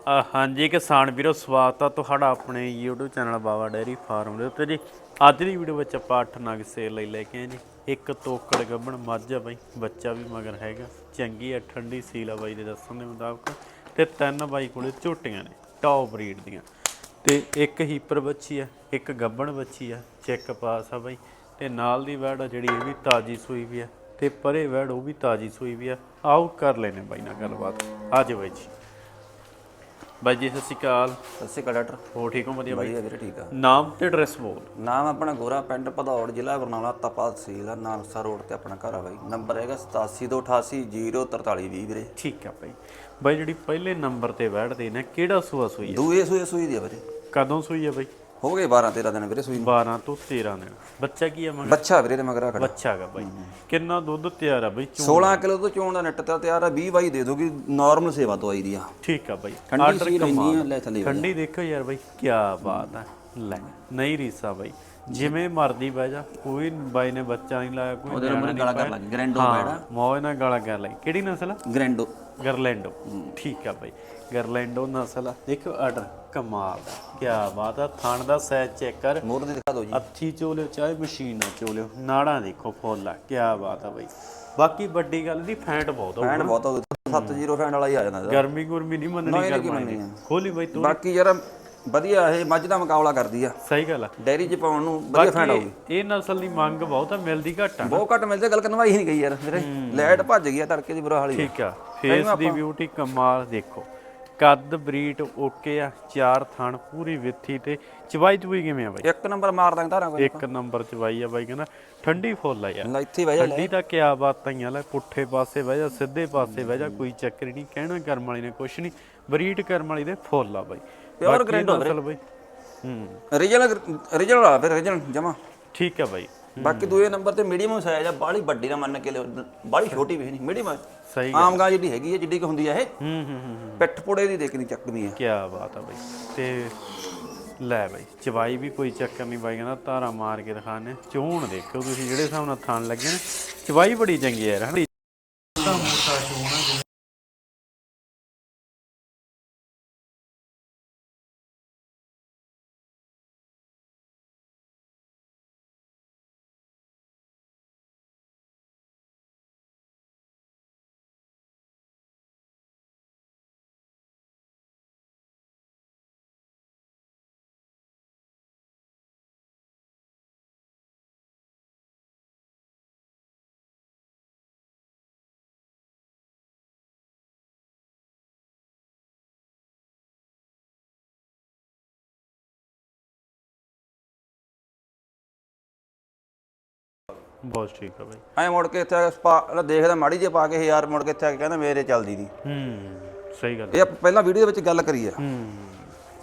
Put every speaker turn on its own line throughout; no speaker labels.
ਅ, ਹਾਂਜੀ ਕਿਸਾਨ ਵੀਰੋ ਸਵਾਗਤ ਆ ਤੁਹਾਡਾ ਆਪਣੇ YouTube channel Baba dairy farm ਦੇ ਉੱਤੇ ਜੀ। ਅੱਜ ਦੀ ਵੀਡੀਓ ਵਿੱਚ ਆਪਾਂ ਅੱਠ ਨਗ ਸੇਲ ਲਈ ਲੈ ਕੇ ਆਏ ਜੀ। ਇੱਕ ਤੋਕੜ ਗੱਬਣ ਮੱਝ ਆ ਬਾਈ ਬੱਚਾ ਵੀ ਮਗਰ ਹੈਗਾ। ਚੰਗੀ ਆ ਠੰਡੀ ਸੀਲ ਆ ਬਾਈ ਦੇ ਦੱਸਣ ਦੇ ਮੁਤਾਬਕ। ਤੇ ਤਿੰਨ ਬਾਈ ਕੋਲੇ ਝੋਟੀਆਂ ਨੇ ਟੌਪ ਬਰੀਡ ਦੀਆਂ। ਤੇ ਇੱਕ ਹੀਪਰ ਬੱਚੀ ਆ ਇੱਕ ਗੱਬਣ ਬੱਚੀ ਆ ਚੈੱਕ ਪਾਸ ਆ ਬਾਈ। ਤੇ ਨਾਲ ਦੀ ਵੈੜ ਆ ਜਿਹੜੀ ਇਹ ਵੀ ਤਾਜੀ ਸੂਈ ਵੀ ਆ। ਤੇ ਪਰੇ ਵੈੜ ਉਹ ਵੀ ਤਾਜੀ ਸੂਈ ਵੀ ਆ। ਆਓ ਕਰ ਲੈਨੇ ਬਾਈ ਨਾਲ ਗੱਲਬਾਤ। ਆਜੋ ਬਾਈ ਜੀ। ਬਾਈ ਜੀ ਸਤਿ ਸ਼੍ਰੀ ਅਕਾਲ।
ਸਤਿ ਸ਼੍ਰੀ ਅਕਾਲ ਡਾਕਟਰ।
ਹੋ ਠੀਕ ਹੋ ਵਧੀਆ ਬਾਈ?
ਵਧੀਆ ਵੀਰੇ ਠੀਕ ਆ।
ਨਾਮ ਤੇ ਐਡਰੈਸ ਬੋਲ।
ਨਾਮ ਆਪਣਾ ਗੋਰਾ ਪਿੰਡ ਭਦੌੜ ਜ਼ਿਲ੍ਹਾ ਬਰਨਾਲਾ ਤਪਾ ਤਹਿਸੀਲ ਆ ਨਾਨਕਸਰ ਰੋਡ ਤੇ ਆਪਣਾ ਘਰ ਆ ਬਾਈ। ਨੰਬਰ ਹੈਗਾ 8728804320 ਵੀਰੇ।
ਠੀਕ ਆ ਬਾਈ। ਬਾਈ ਜਿਹੜੀ ਪਹਿਲੇ ਨੰਬਰ ਤੇ ਬੈਠਦੇ ਨੇ ਕਿਹੜਾ ਸੂਆ ਸੂਈ ਆ?
ਦੂਏ ਸੂਏ ਸੂਈ ਦੀ ਆ ਵੀਰੇ।
ਕਦੋਂ ਸੂਈ ਆ ਬਾਈ?
ਹੋ ਗਏ 12 13 ਦਿਨ ਵੀਰੇ ਸੂਈ ਨੂੰ।
12 ਤੋਂ 13 ਦਿਨ। ਬੱਚਾ ਕੀ ਆ ਮਗਰ?
ਬੱਚਾ ਵੀਰੇ ਦੇ ਮਗਰ ਆ ਖੜਾ
ਬੱਚਾ ਹੈਗਾ ਬਾਈ। ਕਿੰਨਾ ਦੁੱਧ ਤਿਆਰ ਆ ਬਾਈ ਚੋਂ
16 ਕਿਲੋ ਤੋਂ ਚੋਣ ਦਾ ਨੱਟ ਤੇ ਤਿਆਰ ਆ 20 ਬਾਈ ਦੇ ਦੋਗੀ ਨਾਰਮਲ ਸੇਵਾ ਤੋਂ ਆਈ ਦੀ ਆ।
ਠੀਕ ਆ ਬਾਈ।
ਠੰਡੀ ਸੀ ਆ ਲੈ ਥੱਲੇ
ਠੰਡੀ ਦੇਖੋ ਯਾਰ ਬਾਈ ਕੀ ਬਾਤ ਆ। ਲੈ ਨਹੀਂ ਰੀਸਾ ਬਾਈ। ਜਿਵੇਂ ਮਰਦੀ ਬਹਿ ਜਾ ਕੋਈ ਬਾਈ ਨੇ ਬੱਚਾ ਨਹੀਂ ਲਾਇਆ ਕੋਈ
ਉਹਦੇ ਨਾਲ ਗਾਲਾ ਕਰ ਲੱਗ ਗ੍ਰੈਂਡੋ
ਹਾਂ ਮੌਜ ਨਾਲ ਗਾਲਾਂ ਕਰ ਲਈ। ਕਿਹੜੀ ਨਸਲ
ਗ੍ਰੈਂਡੋ।
ਗਰਲੈਂਡੋ। ਠੀਕ ਆ ਬਾਈ। ਗਰਲੈਂਡੋ ਨਸਲ ਆ ਦੇਖੋ ਆਰਡਰ ਕਮਾਲ ਦਾ ਕੀ ਬਾਤ ਆ। ਥਣ ਦਾ ਸਾਈਜ਼ ਚੈੱਕ ਕਰ।
ਮੋਰ ਦੀ ਦਿਖਾ ਦਿਓ ਜੀ।
ਅੱਥੀ ਚੋਲਿਓ ਚਾਹੇ ਮਸ਼ੀਨ ਨਾਲ ਚੋਲਿਓ। ਨਾੜਾਂ ਦੇਖੋ ਫੁੱਲ ਆ। ਕੀ ਬਾਤ ਆ ਬਾਈ। ਬਾਕੀ ਵੱਡੀ ਗੱਲ ਦੀ ਫੈਂਟ ਬਹੁਤ ਆ
ਫੈਂਡ ਬਹੁਤ ਹੋ 70 ਫੈਂਡ ਵਾਲਾ ਹੀ ਆ ਜਾਂਦਾ।
ਗਰਮੀ ਗੁਰਮੀ ਨਹੀਂ ਮੰਨਣੀ ਗਰਮੀ
ਆ।
ਖੋਲੀ ਬਾਈ ਤੂੰ।
ਬਾਕੀ ਯਾਰ ਵਧੀਆ ਇਹ ਮੱਝ ਦਾ ਮੁਕਾਬਲਾ ਕਰਦੀ ਆ।
ਸਹੀ ਗੱਲ ਆ।
ਡੈਰੀ 'ਚ ਪਾਉਣ ਨੂੰ ਵਧੀਆ ਫੈਂਡ ਆਊਗੀ।
ਇਹ ਨਸਲ ਦੀ ਮੰਗ ਬਹੁਤ ਆ ਮਿਲਦੀ ਘੱਟ ਆ
ਬਹੁਤ ਘੱਟ ਮਿਲਦੇ ਗੱਲ ਕਰਨਵਾਈ ਨਹੀਂ ਗਈ ਯਾਰ ਵੀਰੇ। ਲਾਈਟ ਭੱਜ ਗਈ ਆ ਤੜਕੇ ਦੀ ਬੁਰਾ ਹਾਲ।
ਠੀਕ ਆ ਫੇਸ ਦੀ ਬਿਊਟੀ ਕਮਾਲ ਦੇਖੋ। ਕੱਦ ਬਰੀਟ ਓਕੇ ਆ ਚਾਰ ਥਣ ਪੂਰੀ ਵਿੱਥੀ ਤੇ ਚਵਾਈ ਚੁਈ ਕਿਵੇਂ ਆ ਬਾਈ?
ਇੱਕ ਨੰਬਰ ਮਾਰ ਦਾਂਗੇ ਧਾਰਾਂ ਕੋਈ
ਇੱਕ ਨੰਬਰ ਚਵਾਈ ਆ ਬਾਈ ਕਹਿੰਦਾ ਠੰਡੀ ਫੁੱਲ ਆ ਯਾਰ।
ਇੱਥੇ ਬਹਿ ਜਾ
ਠੰਡੀ ਤਾਂ ਕਿਆ ਬਾਤਾਂ ਹੀ ਆ ਲੈ ਪੁੱਠੇ ਪਾਸੇ ਬਹਿ ਜਾ ਸਿੱਧੇ ਪਾਸੇ ਬਹਿ ਜਾ ਕੋਈ ਚੱਕਰ ਨਹੀਂ ਕਹਿਣਾ ਕਰਮ ਵਾਲੀ ਨੇ ਕੁਛ ਨਹੀਂ ਬਰੀਟ ਕਰਮ ਵਾਲੀ ਦੇ ਫੁੱਲ ਆ ਬਾਈ।
Pure
ਬਾਕੀ ਨਸਲ ਬਾਈ। ਹੂੰ।
ਰੀਜਨਲ ਰੀਜਨਲ ਆ ਫਿਰ ਰੀਜਨਲ ਜਮਾ।
ਠੀਕ ਆ ਬਾਈ।
ਬਾਕੀ ਦੂਏ ਨੰਬਰ ਤੇ ਮੀਡੀਅਮ ਸਾਈਜ਼ ਆ ਬਾਹਲੀ ਵੱਡੀ ਨਾ ਮੰਨ ਕੇ ਲਿਓ ਬਾਹਲੀ ਛੋਟੀ ਵੀ ਨਹੀਂ ਮੀਡੀਅਮ
ਸਹੀ
ਆਮ ਗਾਂ ਜਿਹੜੀ ਹੈਗੀ ਹੈ ਜਿੱਡੀ ਕੁ ਹੁੰਦੀ ਆ ਇਹ।
ਹੂੰ ਹੂੰ ਹੂੰ ਹੂੰ।
ਪਿੱਠ ਪੁੜੇ ਦੀ ਦੇਖਣੀ ਚੱਕਵੀਂ ਆ।
ਕਿਆ ਬਾਤ ਆ ਬਾਈ। ਤੇ ਲੈ ਬਾਈ ਚਵਾਈ ਵੀ ਕੋਈ ਚੱਕਰ ਨਹੀਂ ਬਾਈ ਕਹਿੰਦਾ ਧਾਰਾ ਮਾਰ ਕੇ ਦਿਖਾਣੇ ਚੋਣ ਦੇਖੋ ਤੁਸੀਂ ਜਿਹੜੇ ਹਿਸਾਬ ਨਾਲ ਥਾਣ ਲੱਗੇ ਨੇ। ਚਵਾਈ ਬੜੀ ਚੰਗੀ ਹੈ ਯਾਰ ਹਨਾ? ਬਹੁਤ ਠੀਕ ਆ ਬਾਈ।
ਐ ਮੁੜ ਕੇ ਇੱਥੇ ਆ ਕੇ ਸਪਾ ਲੈ ਦੇਖਦਾ ਮਾੜੀ ਜੇ ਪਾ ਕੇ ਯਾਰ ਮੁੜ ਕੇ ਇੱਥੇ ਆ ਕੇ ਕਹਿੰਦਾ ਮੇਰੇ ਚੱਲਦੀ ਨਹੀਂ
ਹੂੰ ਸਹੀ ਗੱਲ
ਇਹ ਆਪਾਂ ਪਹਿਲਾਂ ਵੀਡੀਓ ਵਿੱਚ ਗੱਲ ਕਰੀ ਆ।
ਹੂੰ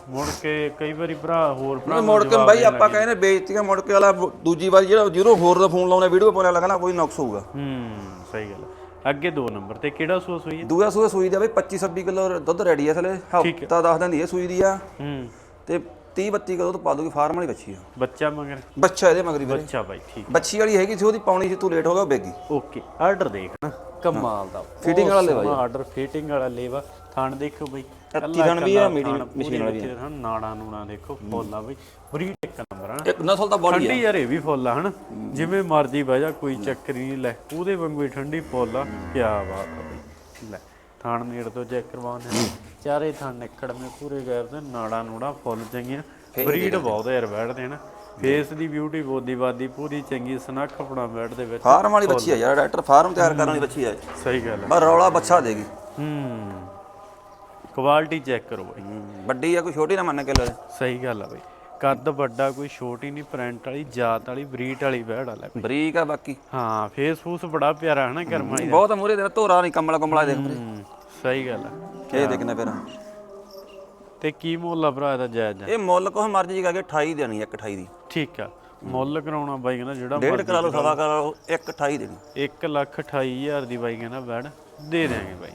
ਮੁੜ ਕੇ ਕਈ ਵਾਰੀ ਭਰਾ ਹੋਰ ਭਰਾ
ਮੁੜ ਕੇ ਬਾਈ ਆਪਾਂ ਕਹਿੰਦੇ ਬੇਇੱਜ਼ਤੀਆਂ ਮੁੜ ਕੇ ਵਾਲਾ ਦੂਜੀ ਵਾਰ ਜਿਹੜਾ ਜਿਹਨੂੰ ਹੋਰ ਦਾ ਫੋਨ ਲਾਉਣਾ ਵੀਡੀਓ ਪਾਉਣਾ ਲੱਗਣਾ ਕੋਈ ਨੁਕਸ ਹੋਊਗਾ।
ਹੂੰ ਸਹੀ ਗੱਲ ਆ। ਅੱਗੇ ਦੋ ਨੰਬਰ ਤੇ ਕਿਹੜਾ ਸੂਸ ਹੋਈ ਹੈ
ਦੂਆ ਸੂਏ ਸੂਈ ਦਾ ਬਈ 25 26 ਕਿਲੋ ਦੁੱਧ ਰੈਡੀ ਆ ਥਲੇ ਹਫਤਾ ਦੱਸ ਦਿੰਦੀ ਇਹ ਸੂਈ ਦੀ ਆ।
ਹੂੰ।
ਤੇ 30 32 ਕਿਲੋ ਦੁੱਧ ਪਾ ਦੂਗੀ ਫਾਰਮ ਵਾਲੀ ਬੱਚੀ ਆ।
ਬੱਚਾ ਮਗਰ?
ਬੱਚਾ ਇਹਦੇ ਮਗਰੀ ਵੀਰੇ।
ਬੱਚਾ ਬਾਈ ਠੀਕ।
ਬੱਚੀ ਵਾਲੀ ਹੈਗੀ ਸੀ ਉਹਦੀ ਪਾਉਣੀ ਸੀ ਤੂੰ ਲੇਟ ਹੋ ਗਿਆ ਉਹ ਬੇਗੀ।
ਓਕੇ ਆਰਡਰ ਦੇਖ। ਨਾ ਕਮਾਲ ਦਾ।
Fitting ਵਾਲਾ ਲੇਵਾ
ਆਰਡਰ ਫਿਟਿੰਗ ਵਾਲਾ ਲੇਵਾ। ਥਣ ਦੇਖੋ ਬਈ।
ਅੱਤੀ ਥਣ ਵੀ ਆ, medium machine ਵਾਲੀ
ਵੀ ਆ। ਨਾੜਾ ਨੂਣਾ ਦੇਖੋ ਫੁੱਲ ਬਈ। ਬਰੀਡ ਇੱਕ ਨੰਬਰ ਆ
ਇੱਕ ਨਸਲ ਤਾਂ ਬੋਡੀ
ਠੰਡੀ ਯਾਰ ਇਹ ਵੀ ਫੁੱਲ ਆ ਹਨ। ਜਿਵੇਂ ਮਰਜ਼ੀ ਬਹਿ ਜਾ ਕੋਈ ਚੱਕਰ ਨਹੀਂ। ਲੈ ਉਹਦੇ ਵਾਂਗੂ ਠੰਡੀ ਫੁੱਲ ਆ। ਕੀ ਬਾਤ ਆ ਬਈ। ਲੈ। ਥਣ ਨੇੜ ਤੋਂ ਚੈੱਕ ਕਰਵਾਉਂਦੇ ਚਾਰੇ ਥਣ ਨਿਕੜਵੇਂ ਪੂਰੇ ਗੈਰ ਤੇ ਨਾੜਾ ਨੂੜਾ ਫੁੱਲ ਚੰਗੀਆਂ। ਬਰੀਡ ਬਹੁਤ ਯਾਰ ਬੈਠਦੇ ਨਾ ਫੇਸ ਦੀ ਬਿਊਟੀ ਬੋਦੀ ਬਾਦੀ ਪੂਰੀ ਚੰਗੀ ਸਨੱਖ ਆਪਣਾ ਬੈਠ ਦੇ ਵਿੱਚ।
ਫਾਰਮ ਵਾਲੀ ਬੱਚੀ ਆ ਯਾਰ ਡਾਕਟਰ ਫਾਰਮ ਤਿਆਰ ਕਰਨ ਵਾਲੀ ਬੱਚੀ ਆ।
ਸਹੀ ਗੱਲ ਹੈ।
ਬਸ ਰੌਲਾ ਬੱਚਾ ਦੇਗੀ।
ਹੂੰ। ਕੁਆਲਿਟੀ ਚੈੱਕ ਕਰੋ ਬਈ।
ਵੱਡੀ ਆ ਕੋਈ ਛੋਟੀ ਨਾ ਮੰਨ ਕੇ ਲੈ।
ਸਹੀ ਗੱਲ ਆ ਬਈ। ਕੱਦ ਵੱਡਾ ਕੋਈ ਛੋਟੀ ਨਹੀਂ ਪ੍ਰਿੰਟ ਵਾਲੀ ਜਾਤ ਵਾਲੀ ਬਰੀਟ ਵਾਲੀ ਬਹਿੜ ਵਾਲਾ
ਬਰੀਕ ਆ ਬਾਕੀ।
ਹਾਂ ਫੇਸ ਫੂਸ ਬੜਾ ਪਿਆਰਾ ਹੈ ਨਾ ਕਰਮ ਵਾਲੀ ਦਾ।
ਬਹੁਤ ਮੂਰੇ ਦੇ ਧੋਰਾ ਨਹੀਂ ਕੰਮਲਾ ਕੰਮਲਾ ਦੇਖ
ਹੂੰ, ਸਹੀ ਗੱਲ ਆ।
ਇਹ ਦੇਖਣਾ ਫਿਰ।
ਤੇ ਕੀ ਮੁੱਲ ਆ ਭਰਾ ਇਹਦਾ ਜਾਇਜ਼? ਆ
ਇਹ ਮੁੱਲ ਕੋਹ ਮਰਜ਼ੀ ਕਰਕੇ 28 ਦੇਣੀ ਇੱਕ 28 ਦੀ।
ਠੀਕ ਆ ਮੁੱਲ ਕਰਾਉਣਾ ਬਾਈ ਕਹਿੰਦਾ ਜਿਹੜਾ
ਡੇਢ ਕਰਾ ਲਓ ਸਵਾ ਕਰਾ ਲਓ ਇੱਕ 28 ਦੇਣੀ।
1 ਲੱਖ 28000 ਦੀ ਬਾਈ ਕਹਿੰਦਾ ਬੈੜ ਦੇ ਦਿਆਂਗੇ ਬਾਈ।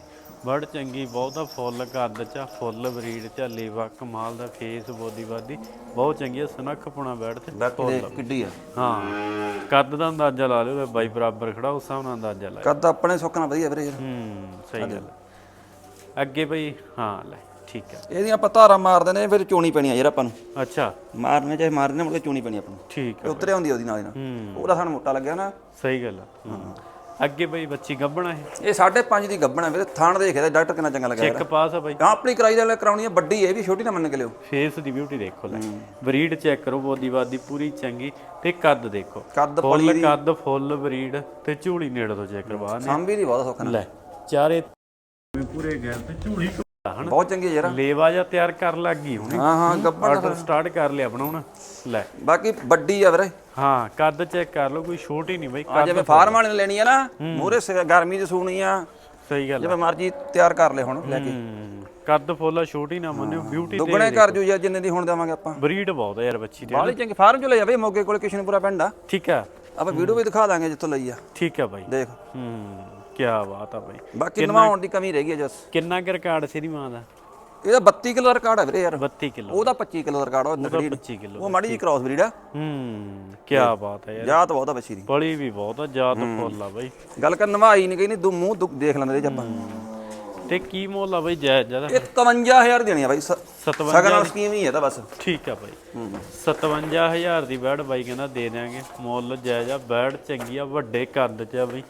ਬੜ ਚੰਗੀ ਬਹੁਤਾ ਫੁੱਲ ਕੱਦ ਚ ਫੁੱਲ ਬਰੀਡ ਚ ਲੇਵਾ ਕਮਾਲ ਦਾ ਫੇਸ ਬੋਦੀ ਬਾਦੀ ਬਹੁਤ ਚੰਗੀ ਆ ਸਨੱਖ ਪੁਣਾ ਬੈੜ ਤੇ
ਬਾਕੀ ਦੇ ਕਿੱਡੀ ਆ।
ਹਾਂ ਕੱਦ ਦਾ ਅੰਦਾਜ਼ਾ ਲਾ ਲਿਓ ਬਾਈ ਬਰਾਬਰ ਖੜਾ ਉਸ ਹਿਸਾਬ ਨਾਲ ਅੰਦਾਜ਼ਾ ਲਾ
ਕੱਦ ਆਪਣੇ ਸੁੱਕਣਾ ਵਧੀਆ ਵੀਰੇ ਯਾਰ
ਹੂੰ ਸਹੀ ਗੱਲ ਆ। ਅੱਗੇ ਬਈ ਹਾਂ ਲੈ ਠੀਕ ਆ।
ਇਹਦੀਆਂ ਆਪਾਂ ਧਾਰਾਂ ਮਾਰਦੇ ਨੇ ਫਿਰ ਚੋਣੀ ਪੈਣੀ ਆ ਯਾਰ ਆਪਾਂ ਨੂੰ।
ਅੱਛਾ।
ਮਾਰਨੇ ਚਾਹੇ ਮਾਰਨੇ ਮੁੜ ਕੇ ਚੋਣੀ ਪੈਣੀ ਆਪਾਂ ਨੂੰ।
ਠੀਕ ਆ
ਉਤਰੇ ਹੁੰਦੀ ਉਹਦੀ ਨਾਲ ਦੀ ਨਾਲ।
ਹੂੰ।
ਉਹਦਾ ਸਾਨੂੰ ਮੋਟਾ ਲੱਗਿਆ ਨਾ।
ਸਹੀ ਗੱਲ ਆ। ਹੂੰ। ਅੱਗੇ ਬਈ ਬੱਚੀ ਗੱਭਣਾ ਹੈ
ਇਹ 5.5 ਦੀ ਗੱਬਣਾ ਵੀਰੇ ਥਾਣ ਦੇਖਿਆ ਡਾਕਟਰ ਕਿੰਨਾ ਚੰਗਾ ਲੱਗਿਆ
ਚੈੱਕ ਪਾਸ ਆ ਬਈ।
ਹਾਂ ਆਪਣੀ ਕਰਾਈ ਦੇ ਕਰਾਉਣੀ ਆ ਵੱਡੀ ਹੈ ਇਹ ਵੀ ਛੋਟੀ ਨਾ ਮੰਨ ਕੇ ਲਿਓ।
ਫੇਸ ਦੀ ਬਿਊਟੀ ਦੇਖੋ ਲੈ। ਬਰੀਡ ਚੈੱਕ ਕਰੋ ਬੋਦੀਵਾਦ ਦੀ ਪੂਰੀ ਚੰਗੀ ਤੇ ਕੱਦ ਦੇਖੋ।
ਕੱਦ
ਫੁੱਲ ਕੱਦ ਫੁੱਲ ਬਰੀਡ ਤੇ ਝੂੜੀ ਨੇੜੇ ਤੋਂ ਚੈੱਕ ਕਰਵਾ ਨੇ
ਸਾਂਭੀ ਦੀ ਬਹੁਤ ਸੌਖਾ ਨਾਲ
ਲੈ ਚਾਰੇ ਪੂਰੇ ਗੈਰ ਤੇ ਝੂੜੀ ਹਣ
ਬਹੁਤ ਚੰਗੀ ਯਾਰ।
ਲੇਵਾ ਜਾਂ ਤਿਆਰ ਕਰ ਲੱਗ ਗਈ ਹੁਣੀ।
ਹਾਂ ਹਾਂ ਗੱਬਣ
ਆਰਡਰ ਸਟਾਰਟ ਕਰ ਲਿਆ ਬਣਾਉਣਾ। ਲੈ।
ਬਾਕੀ ਵੱਡੀ ਆ ਵੀਰੇ।
ਹਾਂ ਕੱਦ ਚੈੱਕ ਕਰ ਲਓ ਕੋਈ ਛੋਟੀ ਨਹੀਂ ਬਈ ਕੱਦ
ਜਿਵੇਂ ਫਾਰਮ ਵਾਲੇ ਨੇ ਲੈਣੀ ਆ ਨਾ ਮੂਰੇ ਗਰਮੀ ਦੀ ਸੂਣੀ ਆ।
ਸਹੀ ਗੱਲ।
ਜਿਵੇਂ ਮਰਜ਼ੀ ਤਿਆਰ ਕਰ ਲੈ ਹੁਣ ਲੈ ਕੇ।
ਕੱਦ ਫੁੱਲ ਛੋਟੀ ਨਾ ਮੰਨਿਓ ਬਿਊਟੀ ਤੇ
ਦੁੱਗਣੇ ਕਰ ਜੂ ਯਾਰ ਜਿੰਨੇ ਦੀ ਹੁਣ ਦੇਵਾਂਗੇ ਆਪਾਂ।
ਬਰੀਡ ਬਹੁਤ ਆ ਯਾਰ ਬੱਚੀ ਤੇ
ਬਾਲੀ ਚੰਗੀ ਫਾਰਮ ਚ ਲੈ ਜਾਵੇ ਮੋਗੇ ਕੋਲ ਕਿਸ਼ਨਪੁਰਾ ਪਿੰਡ ਆ।
ਠੀਕ ਆ।
ਆਪਾਂ ਵੀਡੀਓ ਵੀ ਦਿਖਾ ਦਾਂਗੇ ਜਿੱਥੋਂ ਲਈ ਆ।
ਠੀਕ ਆ ਬਾਈ।
ਦੇਖ।
ਹੂੰ। ਕੀ ਬਾਤ ਆ ਬਾਈ।
ਬਾਕੀ ਨਵਾਉਣ ਦੀ ਕਮੀ ਰਹਿ ਗਈ ਜਸ।
ਕਿੰਨਾ ਕੁ ਰਿਕਾਰਡ ਸੀ ਦੀ ਮਾਂ ਦਾ?
ਇਹਦਾ 32 ਕਿਲੋ ਰਿਕਾਰਡ ਆ ਵੀਰੇ ਯਾਰ।
32 ਕਿਲੋ
ਉਹਦਾ 25 ਕਿਲੋ ਰਿਕਾਰਡ ਉਹ ਨਕੜੀ
25 ਕਿਲੋ
ਉਹ ਮਾੜੀ ਜੀ ਕ੍ਰਾਸ ਬਰੀਡ ਆ।
ਹੂੰ ਕੀ ਬਾਤ ਹੈ ਯਾਰ।
ਜਾਤ ਬਹੁਤ ਆ ਬੱਚੀ ਦੀ।
ਬੜੀ ਵੀ ਬਹੁਤ ਆ ਜਾਤ ਫੁੱਲ ਆ ਬਾਈ।
ਗੱਲ ਕਰ ਨਵਾਈ ਨਹੀਂ ਕਹਿੰਦੀ ਦੂ ਮੂੰਹ ਦੁੱਖ ਦੇਖ ਲੈਂਦੇ ਆਪਾਂ।
ਤੇ ਕੀ ਮੁੱਲ ਆ ਬਾਈ ਜਾਇਜ਼ ਜ਼ਿਆਦਾ?
ਇਹ 51000 ਦੇਣੀ ਆ ਬਾਈ ਸ-
57
ਸਗਨ ਸਕੀਮ ਹੀ ਹੈ ਤਾਂ ਬਸ।
ਠੀਕ ਆ ਬਾਈ। 57000 ਦੀ ਬੈਡ ਬਾਈ ਕਹਿੰਦਾ ਦੇ ਦਿਆਂਗੇ। ਮੁੱਲ ਜਾਇਜ਼ ਆ ਬੈਡ ਚੰਗੀ ਆ ਵੱਡੇ ਕੱਦ ਚ ਆ ਬਾਈ।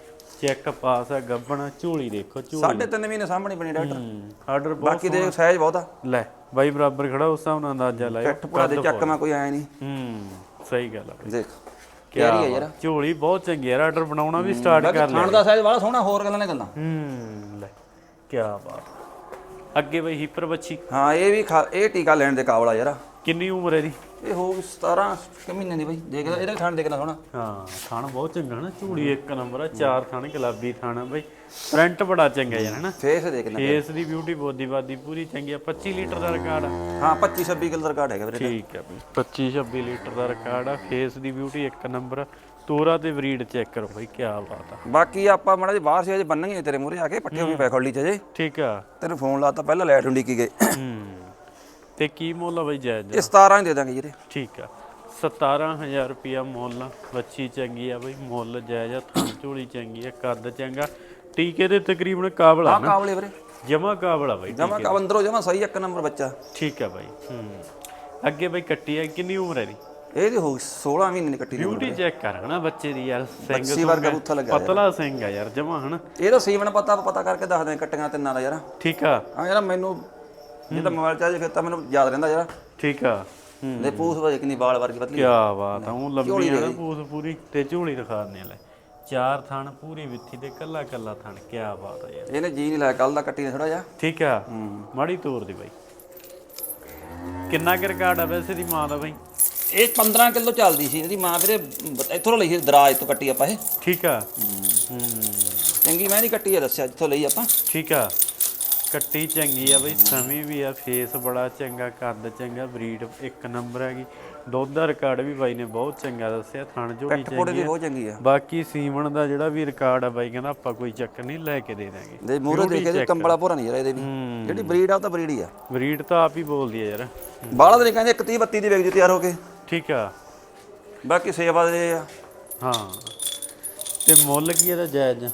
ਚੈੱਕ ਪਾਸ ਆ ਗੱਬਣ ਝੂਲੀ ਦੇਖੋ ਝੂਲੀ।
ਸਾਢੇ ਤਿੰਨ ਮਹੀਨੇ ਸਾਹਮਣੇ ਬਣੀ ਡਾਕਟਰ।
ਆਰਡਰ ਬਹੁਤ
ਬਾਕੀ ਦੇ ਸਾਈਜ਼ ਬਹੁਤ ਆ।
ਲੈ ਬਾਈ ਬਰਾਬਰ ਖੜਾ ਉਸ ਹਿਸਾਬ ਨਾਲ ਅੰਦਾਜ਼ਾ ਲਾਇਓ।
ਪਿੱਠ ਪੂਰਾ ਦੇ ਚੱਕ ਮੈਂ ਕੋਈ ਆਇਆ ਨਹੀਂ।
ਹੂੰ ਸਹੀ ਗੱਲ ਆ
ਦੇਖ ਕਿਹੜੀ ਹੈ ਯਾਰ।
ਝੂਲੀ ਬਹੁਤ ਚੰਗੀ ਆ ਆਰਡਰ ਬਣਾਉਣਾ ਵੀ ਸਟਾਰਟ ਕਰ ਲਿਆ।
ਖਾਣ ਦਾ ਸਾਈਜ਼ ਵਾਲਾ ਸੋਹਣਾ ਹੋਰ ਗੱਲਾਂ ਨੇ ਗੱਲਾਂ।
ਹੂੰ ਲੈ ਕੀ ਬਾਤ। ਅੱਗੇ ਬਈ ਹੀਪਰ ਬੱਚੀ
ਹਾਂ ਇਹ ਵੀ ਇਹ ਟੀਕਾ ਲੈਣ ਦੇ ਕਾਬਲ ਆ ਯਾਰ।
ਕਿੰਨੀ ਉਮਰ ਹੈ ਦੀ
ਇਹ ਹੋ ਗਈ 17 ਕਿ ਮਹੀਨੇ ਦੀ ਬਾਈ ਦੇਖ ਲੈ ਇਹਦਾ ਖਾਣ ਦੇਖਣਾ ਸੋਹਣਾ।
ਹਾਂ ਥਣ ਬਹੁਤ ਚੰਗਾ ਨਾ ਝੂੜੀ ਇੱਕ ਨੰਬਰ ਆ ਚਾਰ ਥਣ ਗੁਲਾਬੀ ਥਣ ਆ ਬਈ। ਪ੍ਰਿੰਟ ਬੜਾ ਚੰਗਾ ਯਾਰ ਹਨਾ?
ਫੇਸ ਦੇਖਣਾ
ਫੇਸ ਦੀ ਬਿਊਟੀ ਬੋਦੀਵਾਦੀ ਪੂਰੀ ਚੰਗੀ ਆ 25 ਲੀਟਰ ਦਾ ਰਿਕਾਰਡ ਆ।
ਹਾਂ 25 26 ਕਿਲੋ ਦਾ ਰਿਕਾਰਡ ਹੈਗਾ ਵੀਰੇ
ਠੀਕ ਆ ਬਈ 25 26 ਲੀਟਰ ਦਾ ਰਿਕਾਰਡ ਆ ਫੇਸ ਦੀ ਬਿਊਟੀ ਇੱਕ ਨੰਬਰ ਤੋਰਾ ਤੇ ਬਰੀਡ ਚੈੱਕ ਕਰੋ ਬਈ ਕੀ ਬਾਤ ਆ।
ਬਾਕੀ ਆਪਾਂ ਮਾੜਾ ਜਿਹਾ ਬਾਹਰ ਸੀ ਅਜੇ ਬੰਨਾਂਗੇ ਤੇਰੇ ਮੂਹਰੇ ਆ ਕੇ ਪੱਠੇ ਹੋਈ ਪੈ ਖੋਲੀ ਚ ਜੇ।
ਠੀਕ ਆ।
ਤੈਨੂੰ ਫੋਨ ਲਾਤਾ ਪਹਿਲਾਂ ਲਾਈਟ ਹੁੰਡੀ ਕੀ ਗਏ
ਹੂੰ। ਤੇ ਕੀ ਮੁੱਲ ਆ ਬਈ ਜਾਇਜ਼
ਇਹ 17 ਹੀ ਦੇ ਦਾਂਗੇ ਵੀਰੇ।
ਠੀਕ ਆ। 17000 ਰੁਪਿਆ ਮੁੱਲ ਬੱਚੀ ਚੰਗੀ ਆ ਬਈ ਮੁੱਲ ਜਾਇਜ਼ ਆ ਥਣ ਝੋਲੀ ਚੰਗੀ ਆ ਕੱਦ ਚੰਗਾ। ਟੀਕੇ ਦੇ ਤਕਰੀਬਨ ਕਾਬਲ ਆ
ਆ ਕਾਬਲੇ ਵੀਰੇ।
ਜਮਾ ਕਾਬਲ ਆ ਬਈ
ਜਮਾ ਕਾ ਅੰਦਰੋਂ ਜਮਾ ਸਹੀ ਇੱਕ ਨੰਬਰ ਬੱਚਾ।
ਠੀਕ ਆ ਬਾਈ ਹੂੰ। ਅੱਗੇ ਬਈ ਕੱਟੀ ਆ ਕਿੰਨੀ ਉਮਰ ਹੈ ਦੀ
ਇਹਦੀ ਹੋ ਗਈ 16 ਮਹੀਨੇ ਦੀ ਕੱਟੀ ਦੀ
ਬਿਊਟੀ ਚੈੱਕ ਕਰ ਹਨਾ ਬੱਚੇ ਦੀ ਯਾਰ ਸਿੰਘ
ਵਰਗਾ ਬੂਥਾ ਲੱਗਾ
ਪਤਲਾ ਸਿੰਘ ਆ ਯਾਰ ਜਮਾ ਹਨਾ।
ਇਹਦਾ ਸੀਵਨ ਪਤਾ ਪਤਾ ਕਰਕੇ ਦੱਸਦੇ ਕੱਟੀਆਂ ਤਿੰਨਾਂ ਦਾ ਯਾਰ।
ਠੀਕ ਆ।
ਆ ਯਾਰ ਮੈਨੂੰ ਜੇ ਤਾਂ ਮੋਬਾਈਲ ਚਾਹੇ ਫਿਰ ਤਾਂ ਮੈਨੂੰ ਯਾਦ ਰਹਿੰਦਾ ਯਾਰ।
ਠੀਕ ਆ।
ਦੇ ਪੂਸ ਵਜੇ ਕਿੰਨੀ ਬਾਲ ਵਰਗੀ ਪਤਲੀ।
ਕੀ ਬਾਤ ਆ ਉਹ ਲੰਬੀ ਆ ਨਾ ਪੂਸ ਪੂਰੀ ਤੇ ਝੋਲੀ ਦਿਖਾਣੇ ਲੈ। ਚਾਰ ਥਣ ਪੂਰੀ ਵਿੱਥੀ ਤੇ ਕੱਲਾ ਕੱਲਾ ਥਣ ਕੀ ਬਾਤ ਆ ਯਾਰ।
ਇਹਨੇ ਜੀ ਨਹੀਂ ਲਾਇਆ ਕੱਲ ਦਾ ਕੱਟੀ ਨੇ ਥੋੜਾ ਜਿਹਾ।
ਠੀਕ ਆ। ਮਾੜੀ ਤੋਰ ਦੀ ਬਾਈ। ਕਿੰਨਾ ਕੁ ਰਿਕਾਰਡ ਆ ਵੈਸੇ ਦੀ ਮਾਂ ਦਾ ਬਾਈ?
ਇਹ 15 ਕਿਲੋ ਚੱਲਦੀ ਸੀ ਇਹਦੀ ਮਾਂ ਵੀਰੇ ਇੱਥੋਂ ਲਈ ਸੀ ਦਰਾਜ ਤੋਂ ਕੱਟੀ ਆਪਾਂ ਇਹ।
ਠੀਕ ਆ। ਹੂੰ।
ਚੰਗੀ ਮੈਂ ਨਹੀਂ ਕੱਟੀ ਆ ਦੱਸਿਆ ਜਿੱਥੋਂ ਲਈ ਆਪਾਂ।
ਠੀਕ ਆ। ਕੱਟੀ ਚੰਗੀ ਆ ਬਈ ਸਮੀ ਵੀ ਆ ਫੇਸ ਬੜਾ ਚੰਗਾ ਕੱਦ ਚੰਗਾ ਬਰੀਡ ਇੱਕ ਨੰਬਰ ਹੈਗੀ। ਦੁੱਧ ਦਾ ਰਿਕਾਰਡ ਵੀ ਬਾਈ ਨੇ ਬਹੁਤ ਚੰਗਾ ਦੱਸਿਆ ਥਣ ਝੋਲੀ
ਪੋੜੇ
ਚੰਗੀ ਆ।
ਬਹੁਤ ਚੰਗੀ ਆ।
ਬਾਕੀ ਸੀਮਣ ਦਾ ਜਿਹੜਾ ਵੀ ਰਿਕਾਰਡ ਆ ਬਾਈ ਕਹਿੰਦਾ ਆਪਾਂ ਕੋਈ ਚੱਕਰ ਨਹੀਂ ਲੈ ਕੇ ਦੇ ਦਾਂਗੇ।
ਦੇ ਮੂਹਰੇ ਦੇਖੇ ਤੇ ਕੰਬਲਾ ਭੋਰਾ ਨਹੀਂ ਯਾਰ ਇਹਦੇ ਵੀ। ਜਿਹੜੀ ਬਰੀਡ ਆ ਉਹ ਤਾਂ ਬਰੀਡ ਹੀ ਆ।
ਬਰੀਡ ਤਾਂ ਆਪ ਹੀ ਬੋਲਦੀ ਆ ਯਾਰ।
ਬਾਹਲਾ ਦੇ ਕਹਿੰਦੇ 31 32 ਦੀ ਵੇਚ ਜੂ ਤਿਆਰ ਹੋ ਕੇ।
ਠੀਕ ਆ।
ਬਾਕੀ ਸੇਵਾ ਦੇ ਆ।
ਹਾਂ। ਤੇ ਮੁੱਲ ਕੀ ਇਹਦਾ ਜਾਇਜ਼?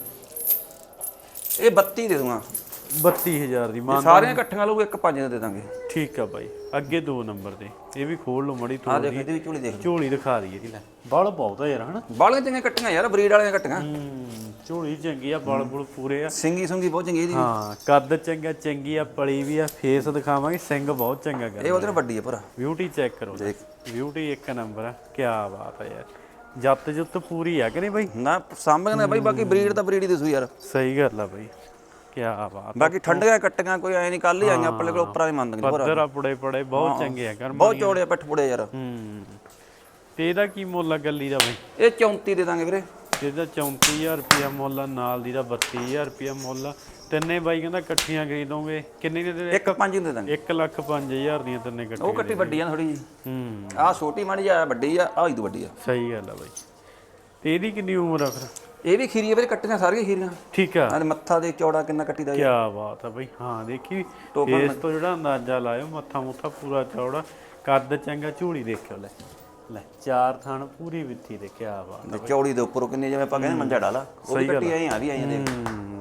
ਇਹ 32 ਦੇ ਦੂੰਗਾ।
32000 ਦੀ ਮਾਂ
ਸਾਰੀਆਂ ਇਕੱਠੀਆਂ ਲਊ ਇੱਕ ਪੰਜ ਦੇ ਦੇ ਦਾਂਗੇ।
ਠੀਕ ਆ ਬਾਈ ਅੱਗੇ ਦੋ ਨੰਬਰ ਤੇ ਇਹ ਵੀ ਖੋਲ ਲਓ ਮੜੀ
ਆ ਦੇਖ ਇਹਦੀ ਵੀ ਝੋਲੀ ਦੇਖ
ਝੋਲੀ ਦਿਖਾ ਦਈਏ ਇਹਦੀ ਲੈ। ਬਲ ਬਹੁਤ ਆ ਯਾਰ ਹਨਾ?
ਬਾਲੀਆਂ ਚੰਗੀਆਂ ਕੱਟੀਆਂ ਯਾਰ ਬਰੀਡ ਵਾਲੀਆਂ ਕੱਟੀਆਂ
ਹੂੰ ਝੋਲੀ ਚੰਗੀ ਆ ਬਲ ਬੁਲ ਪੂਰੇ ਆ।
ਸਿੰਗੀ ਸੁੰਗੀ ਬਹੁਤ ਚੰਗੀ ਇਹਦੀ
ਹਾਂ ਕੱਦ ਚੰਗਾ ਚੰਗੀ ਆ ਪਲੀ ਵੀ ਆ ਫੇਸ ਦਿਖਾਵਾਂਗੇ ਸਿੰਘ ਬਹੁਤ ਚੰਗਾ
ਇਹ
ਕਰ
ਉਹਦੇ ਨਾਲ ਵੱਡੀ ਆ ਭਰਾ।
ਬਿਊਟੀ ਚੈੱਕ ਕਰੋ।
ਦੇਖ।
ਬਿਊਟੀ ਇੱਕ ਨੰਬਰ ਆ ਕੀ ਬਾਤ ਆ ਯਾਰ। ਜੱਤ ਜੁੱਤ ਪੂਰੀ ਆ ਕਿ ਨਹੀਂ ਬਾਈ?
ਨਾ ਸਾਂਭਣ ਬਾਈ ਬਾਕੀ ਬਰੀਡ ਤਾਂ ਬਰੀਡ ਹੀ ਦਿਸੂ ਯਾਰ।
ਸਹੀ ਗੱਲ ਆ ਬਾਈ। ਕੀ ਬਾਤ
ਬਾਕੀ ਠੰਡੀਆਂ ਕੱਟੀਆਂ ਕੋਈ ਐ ਨਹੀਂ ਕੱਲ ਹੀ ਆਈਆਂ ਆਪਣੇ ਕੋਲ ਉੱਪਰਾਂ ਦੀ ਦਿੰਦੇ ਭਰਾ
ਪੱਧਰ ਆ ਪੁੜੇ ਪੜੇ ਬਹੁਤ ਚੰਗੇ ਆ ਕਰ
ਬਹੁਤ ਚੌੜੇ ਪਿੱਠ ਪੁੜੇ ਯਾਰ।
ਹੂੰ। ਤੇ ਇਹਦਾ ਕੀ ਮੁੱਲ ਆ ਗੱਲੀ ਦਾ ਬਾਈ?
ਇਹ 34 ਦੇ ਦਾਂਗੇ ਵੀਰੇ।
ਇਹਦਾ 34000 ਰੁਪਿਆ ਮੁੱਲ ਆ ਨਾਲ ਦੀ ਦਾ 32000 ਰੁਪਿਆ ਮੁੱਲ ਆ। ਤਿੰਨੇ ਬਾਈ ਕਹਿੰਦਾ ਇਕੱਠੀਆਂ ਖਰੀਦੋਗੇ ਕਿੰਨੇ ਦੇ ਦੇ
ਇੱਕ ਪੰਜ ਦੇ ਦਾਂਗੇ।
1 ਲੱਖ 5000 ਦੀਆਂ ਤਿੰਨੇ
ਉਹ
ਇਕੱਠੀਆਂ
ਕੱਟੀ ਵੱਡੀ ਆ ਥੋੜੀ ਜੀ
ਹੂੰ।
ਆਹ ਛੋਟੀ ਮਾੜੀ ਆ ਵੱਡੀ ਆ ਆਹ ਇਦੋਂ ਵੱਡੀ ਆ।
ਸਹੀ ਗੱਲ ਆ ਬਾਈ। ਤੇ ਇਹਦੀ ਕਿੰਨੀ ਉਮਰ ਆ ਫਿਰ?
ਇਹ ਵੀ ਖੀਰੀ ਆ ਵੀਰੇ ਕੱਟੀਆਂ ਸਾਰੀਆਂ ਖੀਰੀਆਂ।
ਠੀਕ ਆ।
ਆਹ ਮੱਥਾ ਦੇ ਚੌੜਾ ਕਿੰਨਾ ਕੱਟੀ ਦਾ
ਕੀ ਬਾਤ ਆ ਬਈ। ਹਾਂ ਦੇਖੀ ਫੇਸ ਤੋਂ ਜਿਹੜਾ ਅੰਦਾਜ਼ਾ ਲਾਇਓ ਮੱਥਾ ਮੁੱਥਾ ਪੂਰਾ ਚੌੜਾ। ਕੱਦ ਚੰਗਾ ਝੂੜੀ ਦੇਖਿਓ ਲੈ। ਲੈ ਚਾਰ ਥਣ ਪੂਰੀ ਵਿੱਥੀ ਦੇ ਕੀ ਬਾਤ
ਤੇ ਚੌੜੀ ਦੇ ਉੱਪਰੋਂ ਕਿੰਨੇ ਜਿਵੇਂ ਆਪਾਂ ਕਹਿੰਦੇ ਮੰਜਾ ਡਾਲਾ ਉਹ ਵੀ ਕੱਟੀ ਆਈ ਆ ਵੀ ਆਈਆਂ
ਹੂੰ।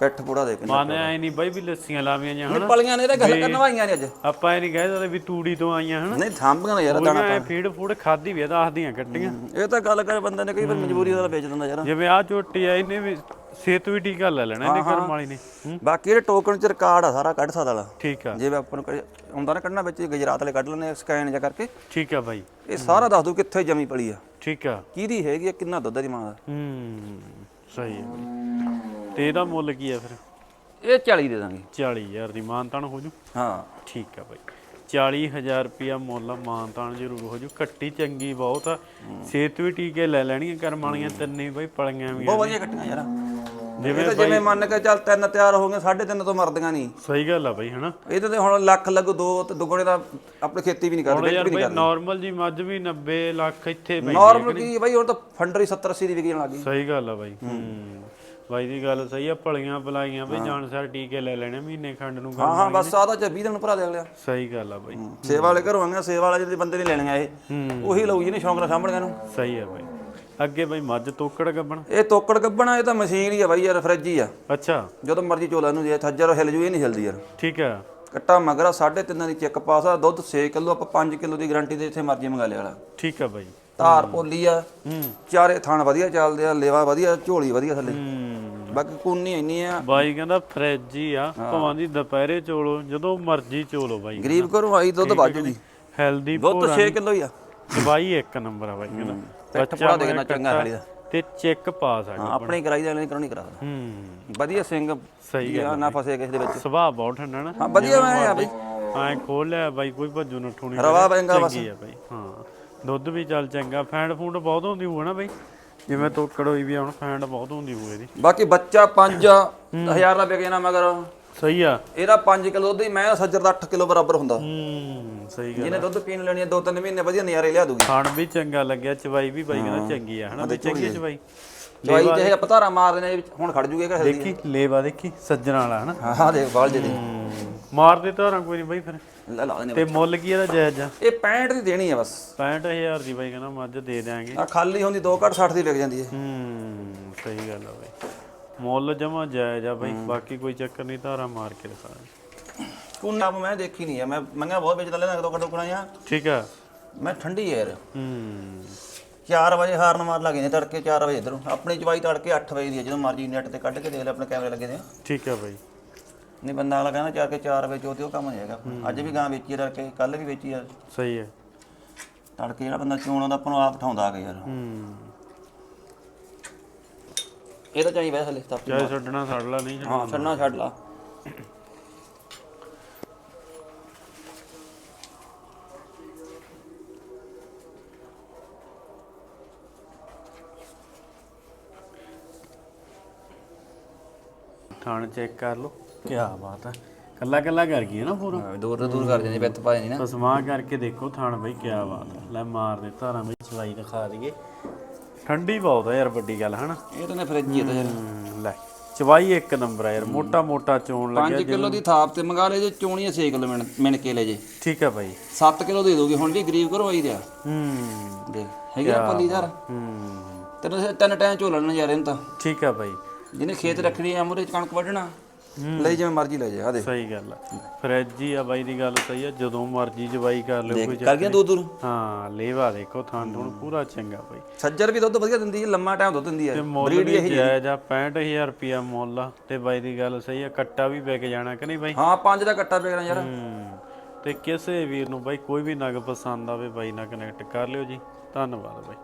ਪਿੱਠ ਪੂੜਾ ਦੇ ਕੇ
ਮਾਨੇ ਐ ਨਹੀਂ ਬਾਈ ਵੀ ਲੱਸੀਆਂ ਲਾਵੀਆਂ ਜਾਂ ਹਨਾ?
ਪਲੀਆਂ ਨੇ ਇਹਦੇ ਗੱਲ ਕਰਨਵਾਈਆਂ ਨੇ ਅੱਜ।
ਆਪਾਂ ਇਹ ਨਹੀਂ ਕਹਿ ਸਕਦੇ ਵੀ ਤੂੜੀ ਤੋਂ ਆਈਆਂ ਹਨਾ?
ਨਹੀਂ ਥੰਬੀਆਂ ਯਾਰ ਦਾਣਾ
ਉਹਨੇ ਫੀਡ ਫੂਡ ਖਾਦੀ ਵੀ ਦੱਸਦੀਆਂ ਕੱਟੀਆਂ।
ਇਹ ਤਾਂ ਗੱਲ ਕਰ ਬੰਦੇ ਨੇ ਕਈ ਵਾਰ ਮਜਬੂਰੀ ਦਾ ਵੇਚ ਦਿੰਦਾ ਯਾਰ।
ਜਿਵੇਂ ਆ ਝੋਟੀ ਆ ਇਹਨੇ ਵੀ ਸਿਹਤ ਵੀ ਟੀਕਾ ਲੈ ਲੈਣਾ ਇਹਨੇ ਕਰਮ ਵਾਲੀ ਨੇ।
ਬਾਕੀ ਇਹ ਟੋਕਨ ਚ ਰਿਕਾਰਡ ਆ ਸਾਰਾ ਕੱਢ ਸਕਦਾ ਵਾਲਾ
ਠੀਕ ਆ।
ਜਿਵੇਂ ਆਪਾਂ ਨੂੰ ਆਉਂਦਾ ਨਾ ਕੱਢਣਾ ਵਿੱਚ ਗੁਜਰਾਤ ਵਾਲੇ ਕੱਢ ਲੈਣੇ ਸਕੈਨ ਜਾਂ ਕਰਕੇ।
ਠੀਕ ਆ ਬਾਈ।
ਇਹ ਸਾਰਾ ਦੱਸ ਦੂ ਕਿੱਥੇ ਜਮੀ ਪਲੀ ਆ।
ਠੀਕ ਆ।
ਕਿਹਦੀ ਹੈਗੀ ਆ ਕਿੰਨਾ ਦੁੱਧ ਦੀ ਮਾਂ ਦਾ।
ਹੂੰ। ਸਹੀ ਹੈ ਬਾਈ। ਤੇ ਇਹਦਾ ਮੁੱਲ ਕੀ ਆ ਫਿਰ?
ਇਹ 40 ਦੇ ਦਾਂਗੇ।
40000 ਦੀ ਮਾਨਤਾਨ ਹੋ ਜੂ?
ਹਾਂ।
ਠੀਕ ਆ ਬਾਈ। 40000 ਰੁਪਿਆ ਮੁੱਲ ਮਾਨਤਾਨ ਜ਼ਰੂਰ ਹੋ ਜੂ। ਕੱਟੀ ਚੰਗੀ ਬਹੁਤ ਆ। ਸਿਹਤ ਵੀ ਟੀਕੇ ਲੈ ਲੈਣੀਆਂ ਕਰਮ ਵਾਲੀਆਂ ਤਿੰਨੇ ਬਾਈ ਪਲੀਆਂ ਵੀ।
ਬਹੁਤ ਵਧੀਆ ਕੱਟੀਆਂ ਯਾਰ।
ਜਿਵੇਂ
ਜਿਵੇਂ ਮੰਨ ਕੇ ਚੱਲ ਤਿੰਨ ਤਿਆਰ ਹੋ ਗਏ ਸਾਢੇ ਤਿੰਨ ਤੋਂ ਮਰਦੀਆਂ ਨਹੀਂ।
ਸਹੀ ਗੱਲ ਆ ਬਾਈ ਹਨਾ?
ਇਹਦੇ ਤੇ ਹੁਣ ਲੱਖ ਲੱਗੂ ਦੋ ਤੇ ਦੁੱਗਣੇ ਦਾ ਆਪਣੀ ਖੇਤੀ ਵੀ ਨਹੀਂ ਕਰਦੇ
ਹੁਣ
ਵਿੱਚ
ਯਾਰ
ਵੀ ਨਹੀਂ
ਬਾਈ
ਕਰਦੇ।
ਨਾਰਮਲ ਜੀ ਮੱਝ ਵੀ 90 ਲੱਖ ਇੱਥੇ ਪਈ
ਨਾਰਮਲ ਕੀ ਬਾਈ ਹੁਣ ਤਾਂ ਫੰਡਰ ਹੀ 70 80 ਦੀ ਵਿਕਣ ਲੱਗ ਗਈ
ਸਹੀ ਗੱਲ ਆ ਬਾਈ। ਹੂੰ। ਬਾਈ ਦੀ ਗੱਲ ਸਹੀ ਆ ਭਲੀਆਂ ਭਲਾਈਆਂ ਬਈ ਜਾਣ ਸਾਰ ਟੀਕੇ ਲੈ ਲੈਣੇ ਮਹੀਨੇ ਖੰਡ ਨੂੰ
ਹਾਂ ਹਾਂ ਬਸ ਆਦਾ ਚ 20 ਦਿਨ ਭਰਾ ਦੇ ਅਗਲਿਆ
ਸਹੀ ਗੱਲ ਆ ਬਾਈ।
ਸੇਵਾ ਵਾਲੇ ਘਰੋਂ ਆਂਗਾ ਸੇਵਾ ਵਾਲੇ ਜਿਹੜੇ ਬੰਦੇ ਨੇ ਲੈਣੀਆਂ ਇਹ ਉਹੀ ਲਊ ਜਿਹਨੇ ਸ਼ੌਂਕ ਨਾਲ ਸਾਂਭਣੀਆਂ ਨੂੰ।
ਸਹੀ ਆ ਬਾਈ। ਅੱਗੇ ਬਾਈ ਮੱਝ ਤੋਕੜ ਗੱਬਣ?
ਇਹ ਤੋਕੜ ਗੱਬਣਾ ਇਹ ਤਾਂ ਮਸ਼ੀਨ ਹੀ ਆ ਬਾਈ ਯਾਰ ਫਰਿੱਜ ਹੀ ਆ।
ਅੱਛਾ।
ਜਦੋਂ ਮਰਜ਼ੀ ਚੋਲਾ ਨੂੰ ਜੇ ਥੱਜਰ ਹਿਲ ਜੂ ਇਹ ਨਹੀਂ ਹਿਲਦੀ ਯਾਰ।
ਠੀਕ ਆ।
ਕੱਟਾ ਮਗਰਾ 3.5 ਦੀ ਚੈੱਕ ਪਾਸ ਆ ਦੁੱਧ 6 ਕਿਲੋ ਆਪਾਂ 5 ਕਿਲੋ ਦੀ ਗਾਰੰਟੀ ਦੇ ਇੱਥੇ ਮਰਜ਼ੀ ਮੰਗਾ ਲਿਆ ਵਾਲਾ।
ਠੀਕ ਆ ਬਾਈ।
ਧਾਰ ਪੋਲੀ ਆ
ਹੂੰ।
ਚਾਰੇ ਥਣ ਵਧੀਆ ਚੱਲਦੇ ਆ ਲੇਵਾ ਵਧੀਆ ਝੋਲੀ ਵਧੀਆ ਥੱਲੇ।
ਹੂੰ।
ਬਾਕੀ ਕੂਨੀ ਇੰਨੀ ਆ।
ਬਾਈ ਕਹਿੰਦਾ ਫਰਿੱਜ ਹੀ ਆ ਭਾਵਾਂ ਦੀ ਦੁਪਹਿਰੇ ਚੋਲੋ ਜਦੋਂ ਮਰਜ਼ੀ ਚੋਲੋ ਬਾਈ।
ਗਰੀਬ ਘਰੋਂ ਆਈ ਦੁੱਧ ਵਾਜੂਗੀ।
ਹੈਲਦੀ
ਦੁੱਧ 6 ਕਿਲੋ ਹੀ ਆ।
ਦਵਾਈ ਇੱਕ ਨੰਬਰ ਆ ਬਾਈ ਕਹਿੰਦਾ ਬੱਚਾ
ਪੂਰਾ ਦੇਖਣਾ ਚੰਗਾ ਖਾਲੀ ਦਾ
ਤੇ ਚੈੱਕ ਪਾਸ ਆ
ਹਾਂ ਆਪਣੀ। ਕਰਾਈ ਦਾ ਨਹੀਂ ਕਰਾਉਣੀ ਕਰਾ
ਹੂੰ।
ਵਧੀਆ ਸਿੰਘ
ਸਹੀ
ਆ ਨਾ ਫਸੇ ਕਿਸੇ ਦੇ ਵਿੱਚ।
ਸੁਭਾਅ ਬਹੁਤ ਠੰਡਾ ਨਾ।
ਹਾਂ ਵਧੀਆ ਮੈਂ ਆ ਬਈ।
ਐ ਖੋਲ ਲਿਆ ਬਾਈ ਕੋਈ ਭੱਜੂ ਨੱਠੂ ਨਹੀਂ
ਰਵਾ ਬੈਂਗਾ ਬਸ।
ਬਾਈ ਹਾਂ। ਦੁੱਧ ਵੀ ਚੱਲ ਚੰਗਾ ਫੈਂਡ ਫੂਡ ਬਹੁਤ ਹੁੰਦੀ ਹੋਊ ਨਾ ਬਾਈ। ਜਿਵੇਂ ਤੋਕੜ ਹੋਈ ਵੀ ਹੁਣ ਫੈਂਡ ਬਹੁਤ ਹੁੰਦੀ ਹੋਊ ਇਹਦੀ।
ਬਾਕੀ ਬੱਚਾ 5000 ਦਾ ਵਿਕ ਜਾਣਾ ਮਗਰ।
ਸਹੀ ਆ।
ਇਹਦਾ 5 ਕਿਲੋ ਦੁੱਧ ਹੀ ਮੈਂ ਸੱਜਰ ਦਾ 8 ਕਿਲੋ ਬਰਾਬਰ ਹੁੰਦਾ।
ਹੂੰ ਸਹੀ ਗੱਲ
ਜਿਹਨੇ ਦੁੱਧ ਪੀਣ ਲੈਣੀ ਦੋ ਤਿੰਨ ਮਹੀਨੇ ਵਧੀਆ ਨਜ਼ਾਰੇ ਲਿਆ ਦੂਗੀ।
ਖਾਣ ਵੀ ਚੰਗਾ ਲੱਗਿਆ ਚਵਾਈ ਵੀ ਬਾਈ ਕਹਿੰਦਾ ਚੰਗੀ ਆ ਹਨਾ? ਬਈ ਚੰਗੀ ਚਵਾਈ।
ਦਵਾਈ ਤੇ ਇਹ ਪਤਾਰਾ ਮਾਰਦੇ ਨੇ ਹੁਣ ਖੜ ਜੂਗੇ ਹਲਦੀ
ਦੇਖੀ ਲੇਵਾ ਦੇਖੀ ਸੱਜਣ ਵਾਲਾ ਹਨਾ?
ਹਾਂ ਹਾਂ ਦੇਖ ਬਾਲ ਜੇ ਦੇ।
ਮਾਰ ਦੇ ਧਾਰਾਂ ਕੋਈ ਨਹੀਂ ਬਾਈ ਫਿਰ। ਤੇ ਮੁੱਲ ਕੀ ਇਹਦਾ ਜਾਇਜ਼ ਆ?
ਇਹ 65 ਦੀ ਦੇਣੀ ਆ ਬਸ।
65000 ਦੀ ਬਾਈ ਕਹਿੰਦਾ ਮੱਝ ਦੇ ਦਿਆਂਗੇ।
ਆ ਖਾਲੀ ਹੁੰਦੀ 2 ਘੱਟ 60 ਦੀ ਵਿਕ ਜਾਂਦੀ ਹੈ
ਹੂੰ ਸਹੀ ਗੱਲ ਆ ਬਾਈ। ਮੁੱਲ ਜਮਾ ਜਾਇਜ਼ ਆ ਬਾਈ ਬਾਕੀ ਕੋਈ ਚੱਕਰ ਨਹੀਂ ਧਾਰਾ ਮਾਰ ਕੇ ਦਿਖਾ
ਕੁੰਨਾ ਮੈਂ ਦੇਖੀ ਨਹੀਂ ਆ ਮੈਂ ਮੰਗਾ ਬਹੁਤ ਵੇਚਦਾ ਲੈਣਾ ਦੋ ਘੱਟੋ ਆ
ਠੀਕ ਆ।
ਮੈਂ ਠੰਡੀ ਯਾਰ।
ਹੂੰ।
4 ਵਜੇ ਹਾਰਨ ਮਾਰ ਲੱਗੇ ਨੇ ਤੜਕੇ 4 ਵਜੇ ਇਧਰੋਂ। ਆਪਣੀ ਚਵਾਈ ਤੜਕੇ 8 ਵਜੇ ਦੀ ਜਦੋਂ ਮਰਜ਼ੀ ਨੈਟ ਤੇ ਕੱਢ ਕੇ ਦੇਖ ਲੈ ਆਪਣੇ ਕੈਮਰੇ ਲੱਗੇ ਨੇ
ਠੀਕ ਆ ਬਾਈ।
ਨਹੀਂ ਬੰਦਾ ਅਗਲਾ ਕਹਿੰਦਾ ਚਾਰ ਕੇ 4 ਵਜੇ ਚੋਤੇ ਉਹ ਕੰਮ ਨਹੀਂ ਹੈਗਾ। ਅੱਜ ਵੀ ਗਾਂ ਵੇਚੀ ਤੜਕੇ ਕੱਲ ਵੀ ਵੇਚੀ ਆ।
ਸਹੀ ਹੈ
ਤੜਕੇ ਜਿਹੜਾ ਬੰਦਾ ਚੋਣ ਆਉਂਦਾ ਆਪਾਂ ਨੂੰ ਆਪ ਠਾਉਂਦਾ ਆ ਕੇ ਯਾਰ।
ਹੂੰ।
ਇਹ ਤਾਂ ਚਾਹੀ ਵੈਸੇ ਲਿਖਤਾ
ਚਾਹੇ ਛੱਡਣਾ ਛੱਡ ਲਾ ਨਹੀਂ ਛੱਡਣਾ।
ਹਾਂ ਛੱਡਣਾ ਛੱਡ ਲਾ।
ਥਾਣ ਚੈੱਕ ਕਰ ਲਓ। ਕੀ ਬਾਤ ਹੈ। ਕੱਲਾ ਕੱਲਾ ਕਰ ਗਈ ਹੈ ਨਾ ਪੂਰਾ?
ਦੂਰ ਤੋਂ ਦੂਰ ਕਰ ਜਾਂਦੇ ਵਿੱਤ ਪਾ ਜਾਂਦੀ ਨਾ।
ਪਸਮਾ ਕਰਕੇ ਦੇਖੋ ਥਾਣ ਬਈ ਕੀ ਬਾਤ ਹੈ। ਲੈ ਮਾਰ ਦੇ ਧਾਰਾਂ ਬਈ ਚਵਾਈ ਦਿਖਾ ਦਈਏ। ਠੰਡੀ ਬਹੁਤ ਹੈ ਯਾਰ ਵੱਡੀ ਗੱਲ ਹਨਾ?
ਇਹ ਤਾਂ ਨੇ ਫਰਿੱਜ ਹੀ ਆ ਤਾਂ ਯਾਰ।
ਲੈ ਚਵਾਈ ਇੱਕ ਨੰਬਰ ਆ ਯਾਰ ਮੋਟਾ ਮੋਟਾ ਚੋਣ ਲੱਗਿਆ
5 ਕਿਲੋ ਦੀ ਥਾਪ ਤੇ ਮੰਗਾ ਲੈ ਜੇ ਚੋਣੀ 6 ਕਿਲੋ ਮਿਣ ਮਿਣ ਕੇ ਲੈ ਜੇ।
ਠੀਕ ਹੈ ਬਾਈ।
7 ਕਿਲੋ ਦੇ ਦੋਗੇ ਹੁਣ ਜੀ ਗਰੀਬ ਘਰੋਂ ਆਈ ਦਿਆ
ਹੂੰ।
ਦੇਖ ਹੈਗੀ ਆ ਪੱਲੀਦਾਰ
ਹੂੰ।
ਤੈਨੂੰ ਤਿੰਨ ਟਾਈਮ ਝੋਲਣ ਨਜ਼ਾਰੇ ਨੂੰ ਤਾਂ।
ਠੀਕ ਹੈ ਬਾਈ।
ਜਿਹਨੇ ਖੇਤ ਰੱਖਣੀ ਆ ਮੁਰੇ ਕਣਕ ਵੱਢਣਾ। ਲਈ ਜਿਵੇਂ ਮਰਜ਼ੀ ਲੈ ਜਾ ਆ ਦੇ
ਸਹੀ ਗੱਲ ਆ। ਫਰਿੱਜ ਹੀ ਆ ਬਾਈ ਦੀ ਗੱਲ ਸਹੀ ਆ ਜਦੋਂ ਮਰਜ਼ੀ ਜਵਾਈ ਕਰ ਲਿਓ ਕੋਈ
ਕਰ ਗਿਆ ਦੂਰ ਦੂਰ
ਹਾਂ ਲੇਵਾ ਦੇਖੋ ਥਾਂ ਥੁਣ ਪੂਰਾ ਚੰਗਾ ਬਾਈ।
ਸੱਜਰ ਵੀ ਦੁੱਧ ਵਧੀਆ ਦਿੰਦੀ ਹੈ ਲੰਮਾ ਟਾਈਮ ਦੁੱਧ ਦਿੰਦੀ ਹੈ।
ਮੁੱਲ ਵੀ ਜਾਇਜ਼ ਆ 65000 ਰੁਪਿਆ ਮੁੱਲ ਆ। ਤੇ ਬਾਈ ਦੀ ਗੱਲ ਸਹੀ ਆ ਕੱਟਾ ਵੀ ਵਿਕ ਜਾਣਾ ਕਿ ਨਹੀਂ ਬਾਈ?
ਹਾਂ ਪੰਜ ਦਾ ਕੱਟਾ ਵੇਖਣਾ ਯਾਰ।
ਤੇ ਕਿਸੇ ਵੀਰ ਨੂੰ ਬਾਈ ਕੋਈ ਵੀ ਨਗ ਪਸੰਦ ਆਵੇ ਬਾਈ ਨਾਲ ਕਨੈਕਟ ਕਰ ਲਿਓ ਜੀ। ਧੰਨਵਾਦ ਬਾਈ।